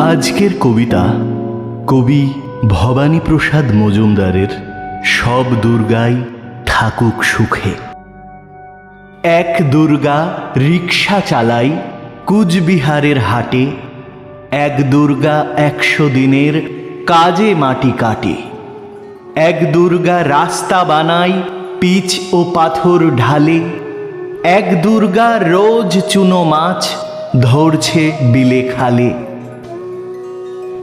আজকের কবিতা কবি ভবানীপ্রসাদ মজুমদারের সব দুর্গাই থাকুক সুখে। এক দুর্গা রিক্সা চালাই কুচবিহারের হাটে, এক দুর্গা একশো দিনের কাজে মাটি কাটে, এক দুর্গা রাস্তা বানায় পিচ ও পাথর ঢালে, এক দুর্গা রোজ চুনো মাছ ধরছে বিলে খালে।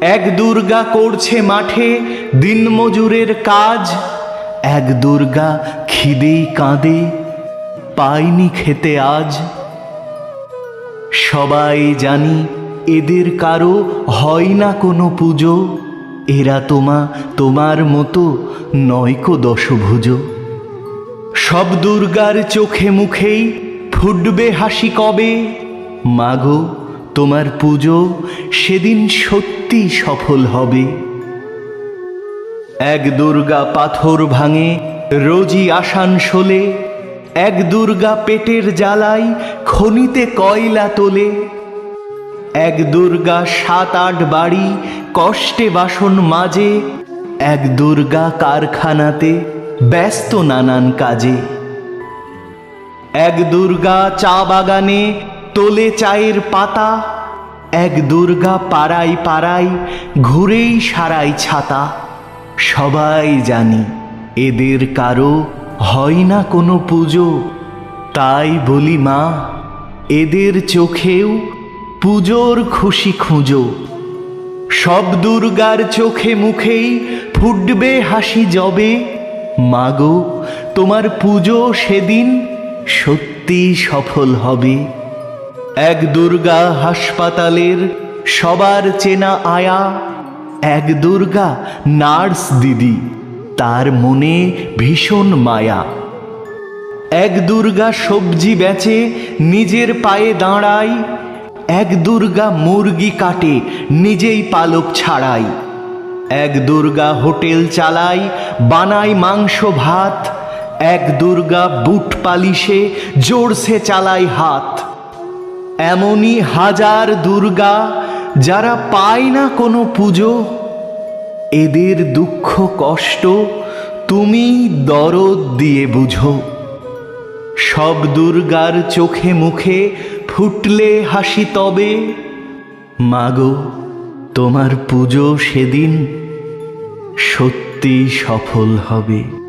এক দুর্গা করছে মাঠে দিনমজুরের কাজ। এক দুর্গা খিদেই কাঁদে পাইনি খেতে আজ। সবাই জানি এদের কারও হয় না কোনো পুজো। এরা তোমা, তোমার মতো নয়কো দশভুজ। সব দুর্গার চোখে মুখেই ফুটবে হাসি কবে? মাগো তোমার পুজো সেদিন সত্যি সফল হবে। এক দুর্গা পাথর ভাঙে রোজই আসানসোলে, এক দুর্গা পেটের জ্বালাই খনিতে কয়লা তোলে। এক দুর্গা সাত আট বাড়ি কষ্টে বাসন মাঝে এক দুর্গা কারখানাতে ব্যস্ত নানান কাজে। এক দুর্গা চা বাগানে তোলে চায়ের পাতা এক দুর্গা পাড়ায় পাড়ায় ঘুরেই সারাই ছাতা। সবাই জানি এদের কারও হয় না কোনো পুজো। তাই বলি মা, এদের চোখেও পুজোর খুশি খুঁজো। সব দুর্গার চোখে মুখেই ফুটবে হাসি জবে। মাগো, তোমার পুজো সেদিন সত্যি সফল হবে। এক দুর্গা হাসপাতালের সবার চেনা আয়া, এক দুর্গা নার্স দিদি, তার মনে ভীষণ মায়া। এক দুর্গা সবজি বেচে, নিজের পায়ে দাঁড়ায় এক দুর্গা মুরগি কাটে, নিজেই পালক ছাড়াই। এক দুর্গা হোটেল চালায় বানায় মাংস ভাত, এক দুর্গা বুট পালিশে জোরসে চালায় হাত। এমনই হাজার দুর্গা যারা পায় না কোনো পুজো। এদের দুঃখ কষ্ট তুমি দরদ দিয়ে বুঝো। সব দুর্গার চোখে মুখে ফুটলে হাসি তবে। মাগো, তোমার পুজো সেদিন সত্যি সফল হবে।